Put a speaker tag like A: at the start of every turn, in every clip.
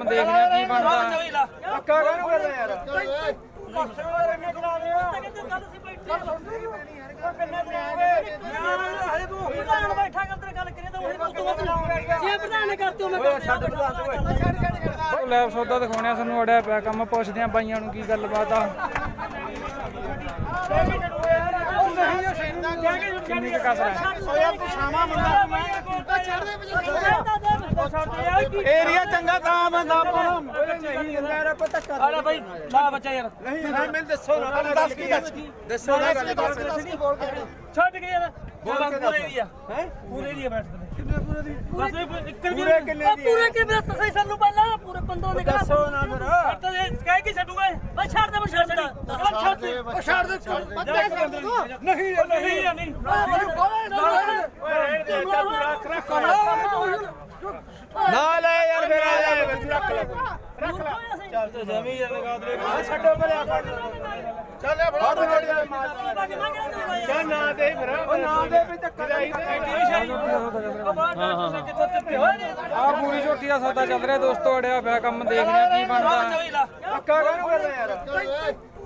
A: ਕੰਮ ਦੇਖਦੇ ਆ ਕੀ ਬਣਦਾ।
B: ਪੱਕਾ ਕਾਹਨੂੰ ਕਰਦਾ ਯਾਰ।
A: ਉਹ ਲੈ ਸੌਦਾ ਦਿਖਾਉਣਿਆ ਸਾਨੂੰ ਅੜਿਆ ਪਿਆ ਕੰਮ ਪੁੱਛਦੇ ਆ ਬਾਈਆਂ ਨੂੰ ਕੀ ਗੱਲਬਾਤ ਆ। ਕਿੰਨੀ ਕਸਰ ਹੈ?
B: ਚੰਗਾ ਤਾਂ ਬੰਦਾ ਆਪਾਂ ਨਹੀਂ ਦਿੰਦਾ ਯਾਰ ਆਪਾਂ ਧੱਕਾ
C: ਆਲਾ ਬਾਈ ਲਾ ਬੱਚਾ ਯਾਰ
B: ਨਹੀਂ ਨਾ ਮੈਨੂੰ ਦੱਸੋ ਨਾ ਦੱਸ ਕੀ ਦੱਸ ਦੱਸੋ ਨਾ ਗੱਲ
C: ਛੱਡ ਕੇ ਯਾਰ
B: ਬੋਲ ਕੇ
C: ਪੂਰੇ ਦੀ ਆ
B: ਹੈ
C: ਪੂਰੇ ਦੀ ਆ ਬੈਠ ਕਿੰਨੇ ਪੂਰੇ ਦੀ ਬਸ ਇੱਕ
B: ਪੂਰੇ ਕਿੰਨੇ ਦੀ?
C: ਪੂਰੇ ਕਿੰਨੇ ਸਹੀ ਸਾਨੂੰ ਪਹਿਲਾਂ ਪੂਰੇ ਪੰਦੋਂ ਦੇ
B: ਦੱਸੋ ਨਾ ਫਿਰ
C: ਤਾਂ ਕਹਿ ਕੇ ਛੱਡੂਗਾ ਬਸ ਛੱਡ ਦੇ ਬਸ ਛੱਡ ਦੇ ਬਸ ਛੱਡ ਦੇ
B: ਉਹ ਛੱਡ ਦੇ
C: ਨਹੀਂ ਨਹੀਂ ਯਾਰ ਨਹੀਂ
B: ਨਾ ਲੈ ਯਾਰ ਫਿਰ ਆ ਜਾ ਰੱਖ ਲੈ।
C: ਰੱਖ ਲੈ ਚੱਲ ਤੇ ਜਮੀ ਯਾਰ ਲਗਾ ਦੇ
B: ਆ ਛੱਡੋ ਪਰੇ ਆਪਾਂ ਚੱਲ ਇਹ ਫੜਾ ਚੱਲ ਨਾ ਦੇ ਫਿਰ। ਉਹ ਨਾ ਦੇ ਵੀ ਧੱਕਾ ਲਾਈ
C: ਹਾਂ ਹਾਂ ਕਿੱਥੇ ਟੱਪੇ ਹੋਏ ਨੇ
A: ਆ ਪੂਰੀ ਝੋਟੀ ਦਾ ਸੌਦਾ ਚੱਲ ਰਿਹਾ ਦੋਸਤੋ ਅੜਿਆ ਪਿਆ ਕੰਮ ਦੇਖਦੇ ਆ ਕੀ ਬਣਦਾ।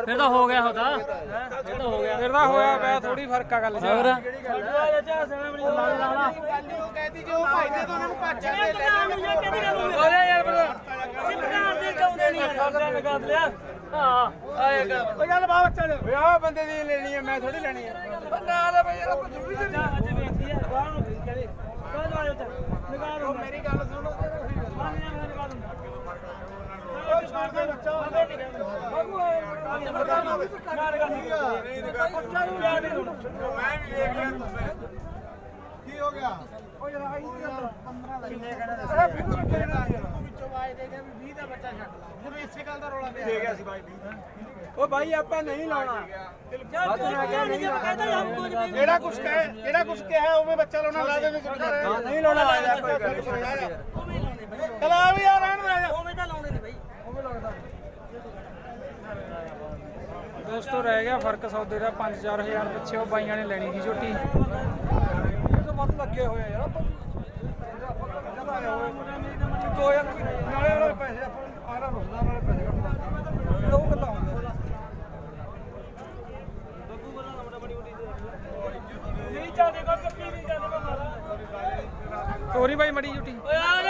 C: ਫਿਰ ਤਾਂ ਹੋ ਗਿਆ ਹੁੰਦਾ ਫਿਰ ਤਾਂ ਹੋ ਗਿਆ।
A: ਫਿਰ ਤਾਂ ਹੋਇਆ ਪਿਆ ਥੋੜੀ ਫ਼ਰਕ ਆ ਗੱਲ ਚ।
B: ਕਹਿੰਦੀ ਜੋ ਭਾਈ ਦੇ ਤਾਂ ਉਹਨਾਂ ਨੂੰ ਭੱਜ ਉਹ ਚੱਲ ਬਾਬਾ ਚੱਲ। ਓਏ ਆ ਬੰਦੇ ਦੀ ਲੈਣੀ ਹੈ ਮੈਂ ਥੋੜੀ ਲੈਣੀ ਹੈ ਬਈ ਯਾਰ ਦੇਖ ਲਿਆ ਕੀ ਹੋ ਗਿਆ ਉਹ ਯਾਰ ਆਈ 15 ਕਿੰਨੇ ਕਹਿੰਦਾ ਕਿਹੜਾ ਵਿੱਚੋਂ ਆਏ ਦੇ ਗਿਆ ਵੀ 20 ਦਾ ਬੱਚਾ ਛੱਡ ਲਾ ਹੁਣ ਇਸੇ ਗੱਲ ਦਾ ਰੋਲਾ ਪਿਆ ਦੇ ਗਿਆ ਸੀ ਬਾਈ 20 ਉਹ ਬਾਈ ਆਪਾਂ ਨਹੀਂ ਲਾਉਣਾ। ਜਿਹੜਾ ਕੁਛ ਕਹੇ ਜਿਹੜਾ ਕੁਛ ਕਿਹਾ ਉਵੇਂ ਬੱਚਾ ਲਾਉਣਾ ਲਾ ਦੇ ਵਿੱਚ ਨਹੀਂ ਲਾਉਣਾ। ਲਾ ਜਾ ਕੋਈ ਗੱਲ ਚਲਾ ਵੀ ਯਾਰ ਰਹਿਣ ਦੇ।
A: ਦੋਸਤੋ ਰਹਿ ਗਿਆ ਫ਼ਰਕ ਸੌਦੇ ਦਾ 5-4000 ਪਿੱਛੇ ਉਹ ਬਾਈਆਂ ਨੇ ਲੈਣੀ ਸੀ ਝੋਟੀ।
B: ਇਹ ਤਾਂ ਮਤ ਲੱਗੇ ਹੋਏ ਆ ਯਾਰ ਆਪਾਂ ਦੋ ਹਜ਼ਾਰ ਨਾਲੇ ਵਾਲੇ ਪੈਸੇ ਆਪਾਂ ਆਰਾ ਰੁਸਦਾ ਨਾਲੇ ਪੈਸੇ ਕੱਟਦਾ ਉਹ ਗੱਲਾਂ ਹੁੰਦੀਆਂ।
C: ਨਹੀਂ ਜਾਂਦੇ ਕੋ ਕੱਪੀ ਨਹੀਂ ਜਾਂਦੇ ਕੋ ਮਾਰਾ
A: ਤੋਰੀ ਬਾਈ ਮੜੀ ਝੋਟੀ।
C: ਓਏ ਆ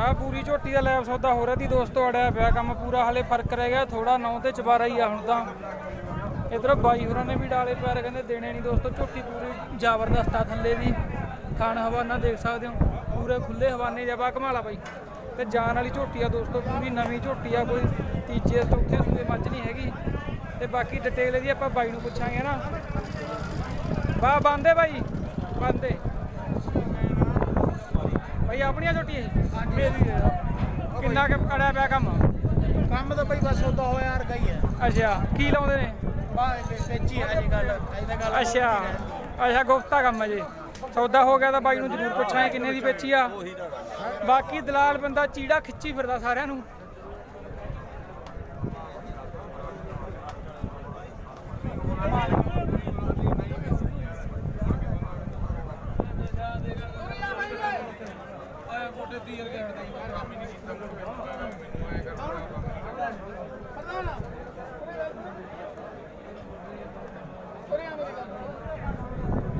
A: ਆ ਪੂਰੀ ਝੋਟੀ ਦਾ ਲੈਬ ਸੌਦਾ ਹੋ ਰਿਹਾ ਦੀ ਦੋਸਤੋ, ਅੜਿਆ ਪਿਆ ਕੰਮ ਪੂਰਾ, ਹਲੇ ਫ਼ਰਕ ਰਹਿ ਗਿਆ ਥੋੜਾ 9 ਤੇ 12 ਹੀ ਆ ਹੁਣ ਤਾਂ। ਇਧਰ ਬਾਈ ਹੋਰਾਂ ਨੇ ਵੀ ਡਾਲੇ ਪੈਰ ਕਹਿੰਦੇ ਦੇਣੇ ਨਹੀਂ ਦੋਸਤੋ, ਝੋਟੀ ਪੂਰੀ ਜ਼ਬਰਦਸਤ ਆ ਥੱਲੇ ਦੀ। ਖਾਣ ਹਵਾਨਾ ਦੇਖ ਸਕਦੇ ਹੋ, ਪੂਰੇ ਖੁੱਲੇ ਹਵਾਨੇ ਜਬਾ ਕਮਾਲਾ ਬਾਈ। ਤੇ ਜਾਨ ਵਾਲੀ ਝੋਟੀ ਆ ਦੋਸਤੋ, ਪੂਰੀ ਨਵੀਂ ਝੋਟੀ ਆ, ਕੋਈ ਤੀਜੇ ਚੌਥੇ ਸੂਏ ਮੱਝ ਨਹੀਂ ਹੈਗੀ। ਤੇ ਬਾਕੀ ਡਿਟੇਲ ਇਹਦੀ ਆਪਾਂ ਬਾਈ ਨੂੰ ਪੁੱਛਾਂਗੇ ਨਾ। ਬਾ ਬੰਦੇ ਬਾਈ, ਬੰਦੇ। ਬਾਈ ਆਪਣੀਆਂ ਝੋਟੀ ਇਹ
B: ਮੇਰੀ ਹੈ
A: ਕਿੰਨਾ ਕੁ ਅੜਿਆ ਪਿਆ ਕੰਮ?
B: ਕੰਮ ਤਾਂ ਬਈ ਬਸ ਉਦਾਂ ਹੋਇਆ ਯਾਰ ਗਈ ਹੈ।
A: ਅੱਛਾ ਕੀ ਲਾਉਂਦੇ ਨੇ?
B: ਬਾਹਰ ਸੱਚੀ ਹੈ ਜੀ ਗੱਲ ਐਦਾਂ ਗੱਲ
A: ਅੱਛਾ ਅੱਛਾ ਗੁਫਤਾ ਕੰਮ ਹੈ ਜੀ। ਸੌਦਾ ਹੋ ਗਿਆ ਤਾਂ ਬਾਈ ਨੂੰ ਜ਼ਰੂਰ ਪੁੱਛਾਂਗੇ ਕਿੰਨੇ ਦੀ ਵੇਚੀ ਆ। ਬਾਕੀ ਦਲਾਲ ਬੰਦਾ ਚੀੜਾ ਖਿੱਚੀ ਫਿਰਦਾ ਸਾਰਿਆਂ ਨੂੰ।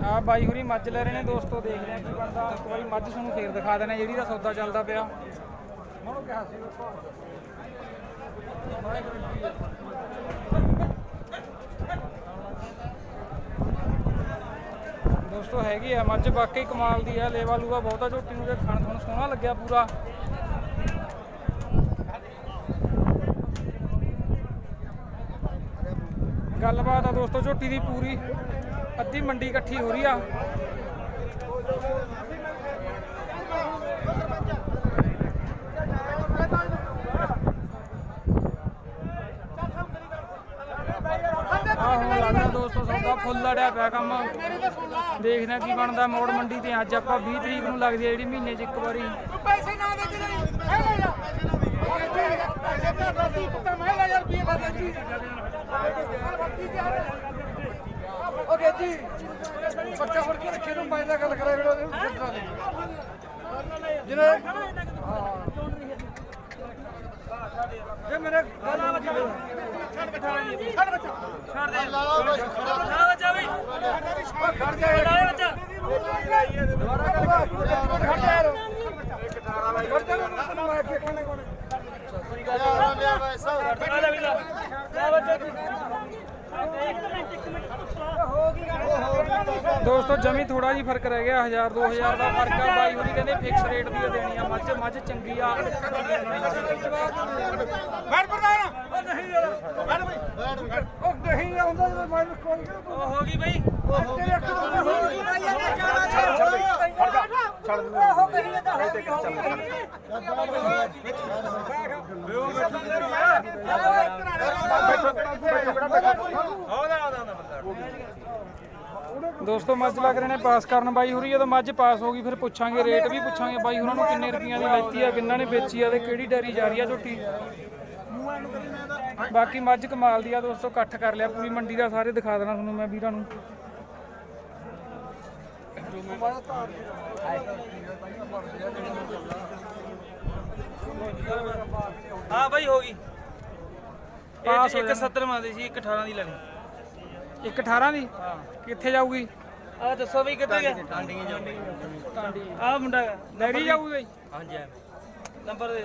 A: ਆ ਬਾਈ ਹੁਰੀ ਮੱਝ ਲੈ ਰਹੇ ਨੇ ਦੋਸਤੋ ਦੇਖਦੇ ਆ ਕੀ ਬਣਦਾ। ਇੱਕ ਵਾਰੀ ਮੱਝ ਤੁਹਾਨੂੰ ਫੇਰ ਦਿਖਾ ਦੇਣਾ ਜਿਹੜੀ ਦਾ ਸੌਦਾ ਚੱਲਦਾ ਪਿਆ। ਦੋਸਤੋ, ਹੈਗੀ ਆ। ਮੱਝ ਵਾਕਈ ਕਮਾਲ ਦੀ ਆ। ਲੇਵਾ ਲੂਆ ਬਹੁਤਾ, ਝੋਟੀ ਨੂੰ ਤੇ ਖਾਣ ਤੁਹਾਨੂੰ ਸੋਹਣਾ ਲੱਗਿਆ ਪੂਰਾ। ਗੱਲਬਾਤ ਆ ਦੋਸਤੋ, ਝੋਟੀ ਦੀ ਪੂਰੀ। ਅੱਧੀ ਮੰਡੀ ਇਕੱਠੀ ਹੋ ਰਹੀ ਆ। ਆ ਹੁਣ ਫੁੱਲ ਪਿਆ ਕੰਮ। ਦੇਖਦੇ ਹਾਂ ਕੀ ਬਣਦਾ ਮੋੜ ਮੰਡੀ ਤੇ। ਅੱਜ ਆਪਾਂ 20 ਤਰੀਕ ਨੂੰ ਲੱਗਦੀ ਹੈ ਜਿਹੜੀ ਮਹੀਨੇ 'ਚ ਇੱਕ ਵਾਰੀ।
B: ਪੈਸੇ ਨਾ ਦੇ ਓਕੇ ਜੀ। ਬੱਚਾ ਫੜ ਕੇ ਰੱਖੇ ਨੂੰ ਮੈਂ ਗੱਲ ਕਰਿਆ ਜਿਹੜਾ ਜਿਹਨੇ ਜੇ ਮੇਰੇ ਗੱਲ ਆ ਛੱਡ ਬੱਚਾ। ਛੱਡ ਬੱਚਾ। ਛੱਡ ਦੇ ਲਾ ਲਾ
A: ਦੋਸਤੋ ਜਮੀ ਥੋੜਾ ਜੀ ਫ਼ਰਕ ਰਹਿ ਗਿਆ 1000 2000 ਦਾ ਫ਼ਰਕ ਆ। ਬਾਈ ਹੋਣੀ ਕਹਿੰਦੇ ਫਿਕਸ ਰੇਟ ਦੀ ਦੇਣੀ ਆ ਮੱਝ ਮੱਝ ਚੰਗੀ ਆ।
B: ਬੈਠ ਪ੍ਰਧਾਨ। ਉਹ ਨਹੀਂ ਯਾਰ ਬੈਠ ਬਈ। ਨਹੀਂ ਆਉਂਦਾ ਜਦੋਂ ਮੈਂ ਕੋਲ ਉਹ ਹੋ ਗਈ ਬਈ। ਤੇਰੇ ਅੱਖ ਤੋਂ ਹੋ ਗਈ ਬਈ ਇਹਨੇ ਜਾਣਾ ਛੱਡ ਛੱਡ ਉਹ ਕਹੀ ਤਾਂ ਹੋ ਗਈ ਹੋ ਗਈ।
A: ਦੋਸਤੋ ਮੱਝ ਲੱਗ ਰਹੇ ਨੇ ਪਾਸ ਕਰਨ ਬਾਈ ਹੋਰੀ ਜਦੋਂ ਮੱਝ ਪਾਸ ਹੋ ਗਈ ਫਿਰ ਪੁੱਛਾਂਗੇ ਰੇਟ ਵੀ ਪੁੱਛਾਂਗੇ। ਬਾਈ ਹੋਰਾਂ ਨੂੰ ਕਿੰਨੇ ਰੁਪਈਆਂ ਦੀ ਲੈਤੀ ਆ ਕਿੰਨਾ ਨੇ ਵੇਚੀ ਆ ਤੇ ਕਿਹੜੀ ਡੈਰੀ ਜਾ ਰਹੀ ਆ ਝੋਟੀ? ਬਾਕੀ ਮੱਝ ਕਮਾਲ ਦੀ ਆ ਦੋਸਤੋ ਇਕੱਠ ਕਰ ਲਿਆ ਪੂਰੀ ਮੰਡੀ ਦਾ ਸਾਰੇ ਦਿਖਾ ਦੇਣਾ ਤੁਹਾਨੂੰ ਮੈਂ ਵੀਰਾਂ ਨੂੰ।
C: ਹਾਂ ਬਾਈ ਹੋ ਗਈ।
A: ਪਾਸ
C: ਇਹ
A: ਹੋ
C: ਇੱਕ 70 ਮੰਗਦੇ ਸੀ ਇੱਕ 18 ਦੀ ਲੈਣੀ।
A: ਇੱਕ 18 ਦੀ? ਕਿੱਥੇ ਜਾਊਗੀ?
C: ਆ ਦੱਸੋ ਬਈ ਕਿੱਥੇ ਗਿਆ? ਟਾਂਡੀਆਂ ਜਾਂਦੀ ਆ ਮੁੰਡਾ
A: ਡੈਰੀ ਜਾਊਗੀ ਬਾਈ?
C: ਹਾਂਜੀ ਨੰਬਰ ਦੇ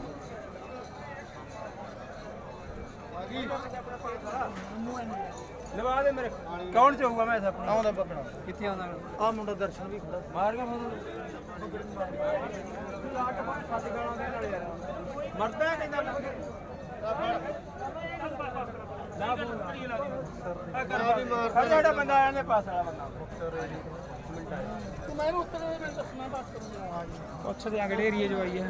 C: ਲਵਾ ਦੇ ਮੇਰੇ। ਕੌਣ ਚਾਹੂਗਾ ਮੈਂ ਆਪਣਾ? ਆਉਂਦਾ ਪਕੜਾ ਕਿੱਥੇ ਆਉਂਦਾ ਆ ਮੁੰਡਾ ਦਰਸ਼ਨ ਵੀ ਖੜਾ ਮਾਰ ਗਿਆ ਫੋਨ। ਮਰਦਾ ਕਹਿੰਦਾ ਨਾ ਫੋਨ ਆ ਕਰ ਵੀ ਮਾਰ ਜਿਹੜਾ ਬੰਦਾ ਆਇਆ ਨੇ ਪਾਸ ਵਾਲਾ ਬੰਦਾ।
B: ਤੂੰ ਮੈਨੂੰ ਉੱਤਰ ਮੈਂ ਦੱਸਣਾ ਬਾਤ ਕਰੂੰਗਾ।
A: ਪੁੱਛਦੇ ਆ ਕਿਹੜੇ ਏਰੀਏ 'ਚ ਆਈ ਹੈ।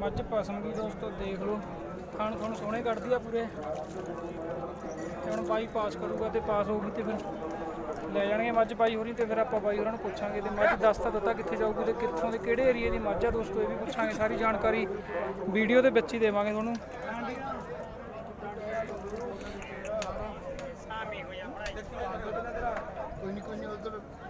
A: ਮੱਝ ਪਸਮ ਗਈ ਦੋਸਤੋ ਦੇਖ ਲਓ। ਖਾਣ ਤੁਹਾਨੂੰ ਸੋਹਣੇ ਕੱਢਦੀ ਆ ਪੂਰੇ। ਤੇ ਹੁਣ ਬਾਈ ਪਾਸ ਕਰੂਗਾ ਤੇ ਪਾਸ ਹੋਊਗੀ ਤੇ ਫਿਰ ਲੈ ਜਾਣਗੇ ਮੱਝ ਬਾਈ ਹੋਰੀ ਤੇ ਫਿਰ ਆਪਾਂ ਬਾਈ ਹੋਰਾਂ ਨੂੰ ਪੁੱਛਾਂਗੇ ਤੇ ਮੱਝ ਦੱਸ ਤਾਂ ਦਿੱਤਾ ਕਿੱਥੇ ਜਾਊਗੀ ਤੇ ਕਿੱਥੋਂ ਦੇ ਕਿਹੜੇ ਏਰੀਏ ਦੀ ਮੱਝ ਆ ਦੋਸਤੋ ਇਹ ਵੀ ਪੁੱਛਾਂਗੇ। ਸਾਰੀ ਜਾਣਕਾਰੀ ਵੀਡੀਓ ਦੇ ਵਿੱਚ ਹੀ ਦੇਵਾਂਗੇ ਤੁਹਾਨੂੰ।
C: ਗੰਦੂਰ ਬੋਲਦਾ ਟਾਂਡੀਆਂ ਮੈਂ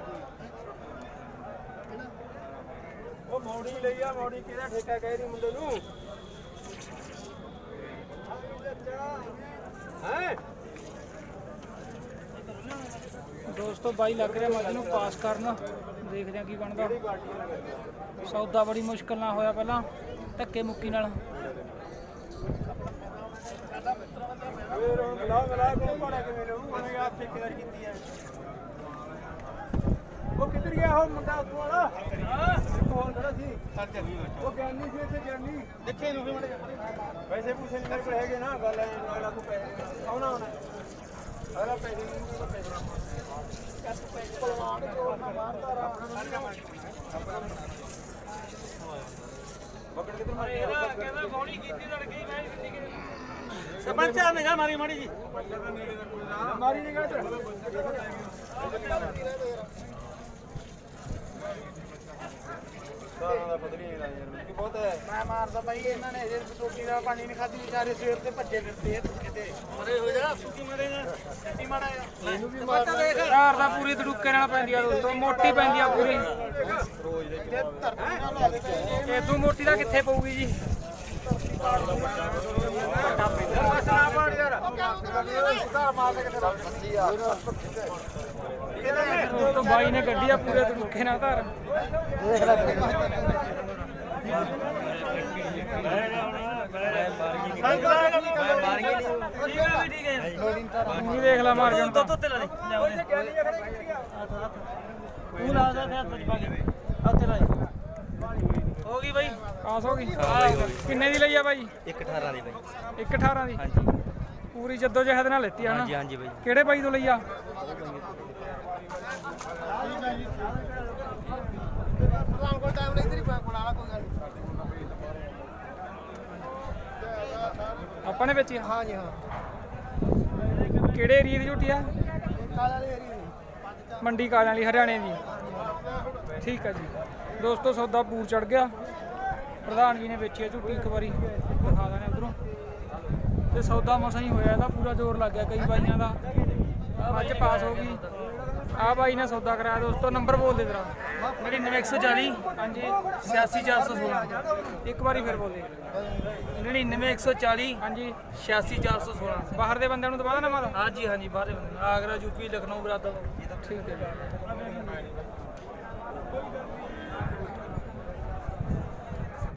C: ਮੌੜੀ ਲਈ ਆ ਮੌੜੀ ਕਿਹਦਾ ਠੇਕਾ ਕਹਿ ਰਹੀ ਮੁੰਡੇ ਨੂੰ? ਹੈ?
A: ਦੋਸਤੋ ਬਾਈ ਲੱਗ ਰਿਹਾ ਮੱਝ ਨੂੰ ਪਾਸ ਕਰਨ। ਦੇਖਦੇ ਆ ਕੀ ਬਣਦਾ। ਸੌਦਾ ਬੜੀ ਮੁਸ਼ਕਲ ਨਾਲ ਹੋਇਆ ਪਹਿਲਾਂ ਧੱਕੇ ਮੁੱਕੀ ਨਾਲ।
C: ਫੇਰ ਹੁਣ ਬਲਾ ਬਲਾ ਕੋ ਭਾੜਾ ਕਿਵੇਂ ਲਊ ਉਹਨੇ ਆਪ ਠੇਕੇਦਾਰ ਕੀਤੀ ਹੈ ਉਹ ਕਿੱਧਰ ਗਿਆ ਉਹ ਮੁੰਡਾ ਉੱਥੋਂ ਵਾਲਾ? ਇੱਕ ਹੋਰ ਖੜਾ ਸੀ? ਉਹ ਗਿਆਨੀ ਸੀ ਇੱਥੇ ਗਿਆਨੀ। ਦੇਖੇ ਨੂੰ ਵੀ ਮੜੇ ਪੈਸੇ ਪੂਸੇ ਨਹੀਂ ਮੇਰੇ ਕੋਲ ਹੈਗੇ ਨਾ ਗੱਲ ਐ ਅਗਲਾ ਕੋ ਪੈਸੇ ਆਉਣਾ ਆਉਣਾ ਅਗਲਾ ਪੈਸੇ ਨਹੀਂ ਉਹ ਪੈਸੇ ਬਕੜ ਕਿੱਧਰ ਮਾਰੇ ਕਹਿੰਦਾ ਬੌਣੀ ਕੀਤੀ ਲੜਕੀ ਮੈਂ ਕੀਤੀ
D: ਸਰਪੰਚ ਆ ਨਿਗਾ ਮਾਰੀ ਮਾੜੀ ਜੀ।
E: ਮਾਰੀ ਨਿਗਾਹ ਚ
D: ਸਾਰਾ ਦਾ ਪਤਾ ਨਹੀਂ ਯਾਰ ਕਿ ਬਹੁਤ ਹੈ
E: ਮੈਂ ਮਾਰਦਾ ਬਾਈ ਇਹਨਾਂ ਨੇ ਹਜੇ ਰੋਟੀ ਦਾ ਪਾਣੀ ਨਹੀਂ ਖਾਧੀ ਵਿਚਾਰੇ ਸਵੇਰ ਤੇ ਭੱਜੇ ਫਿਰਦੇ ਆ ਕਿਤੇ
D: ਮਰੇ ਹੋ ਜਾ ਸੁੱਕੀ ਮਰੇਗਾ
E: ਛੱਡੀ ਮਾੜਾ ਆ
D: ਇਹਨੂੰ ਵੀ ਮਾਰਨਾ
A: ਘਰ ਦਾ ਪੂਰੀ ਤੜੁੱਕੇ ਨਾਲ ਪੈਂਦੀ ਆ ਦੋਸਤੋ ਮੋਟੀ ਪੈਂਦੀ ਆ ਪੂਰੀ।
E: ਲਾ
A: ਇਦੋਂ ਮੋਟੀ ਦਾ ਕਿੱਥੇ ਪਊਗੀ ਜੀ?
E: ਬਸ ਨਾ ਪਾੜ ਯਾਰ। ਸੁਧਾਰ ਮਾਰ ਕੇ ਤੇਰਾ ਬੱਚੀ ਆ
A: ਦੋਸਤੋ ਬਾਈ ਨੇ ਗੱਡੀ ਆ ਪੂਰੇ ਤੜੁੱਕੇ ਨਾਲ ਧਰ। ਪੂਰੀ ਦੇਖ ਲੈ ਮਾਰ ਜਣ
D: ਤੇ ਲਾ ਦੇ ਤੂੰ ਲਾ ਦਾ ਫਿਰ ਕੁਝ ਬਾਕੀ ਹੱਥ ਲਾ ਹੋ ਗਈ ਬਾਈ
A: ਪਾਸ ਹੋ ਗਈ ਕਿੰਨੇ ਦੀ ਲਈ ਆ ਬਾਈ
D: 118 ਦੀ ਬਾਈ
A: 118 ਦੀ
D: ਹਾਂਜੀ
A: ਪੂਰੀ ਜੱਦੋ ਜਹਿਦ ਨਾਲ ਲੈਤੀ ਆ ਨਾ
D: ਹਾਂਜੀ ਹਾਂਜੀ ਬਾਈ
A: ਕਿਹੜੇ ਬਾਈ ਤੋਂ ਲਈ ਆ
E: ਪ੍ਰਧਾਨ ਟਾਈਮ ਨਹੀਂ ਤੇਰੀ ਬਣਾ ਲਾ ਕੋਈ।
A: ਆਪਾਂ ਨੇ ਵੇਚੀ?
E: ਹਾਂ ਜੀ ਹਾਂ।
A: ਕਿਹੜੇ ਏਰੀਏ ਦੀ ਝੂਟੀ ਆ?
E: ਕਾਲਾ ਦੇ ਏਰੀਏ
A: ਮੰਡੀ ਕਾਲਿਆਂ ਵਾਲੀ ਹਰਿਆਣੇ ਦੀ। ਠੀਕ ਆ ਜੀ। ਦੋਸਤੋ ਸੌਦਾ ਪੂਰ ਚੜ ਗਿਆ। ਪ੍ਰਧਾਨ ਜੀ ਨੇ ਵੇਚੀ ਆ ਝੂਟੀ ਇੱਕ ਵਾਰੀ। ਦਿਖਾ ਦਾਂ ਉਧਰੋਂ। ਤੇ ਸੌਦਾ ਮਸਾਂ ਹੀ ਹੋਇਆ ਇਹਦਾ ਪੂਰਾ ਜ਼ੋਰ ਲੱਗ ਗਿਆ ਕਈ ਬਾਈਆਂ ਦਾ। ਅੱਜ ਪਾਸ ਹੋ ਗਈ। ਆ ਬਾਈ ਨੇ ਸੌਦਾ ਕਰਾਇਆ ਦੋਸਤੋ ਨੰਬਰ ਬੋਲ ਦੇ ਤੇਰਾ।
D: 99140
A: ਹਾਂਜੀ।
D: 86416
A: ਇੱਕ ਵਾਰੀ ਫਿਰ ਬੋਲ ਦੇ।
D: 99140
A: ਹਾਂਜੀ।
D: 86416
A: ਬਾਹਰ ਦੇ ਬੰਦਿਆਂ ਨੂੰ ਦਵਾ ਦੇਣਾ ਮਾਲ
D: ਹਾਂਜੀ ਹਾਂਜੀ ਬਾਹਰੇ ਬੰਦੇ ਆਗਰਾ ਯੂਪੀ ਲਖਨਊ ਬਰਾਦਰ।
A: ਠੀਕ ਹੈ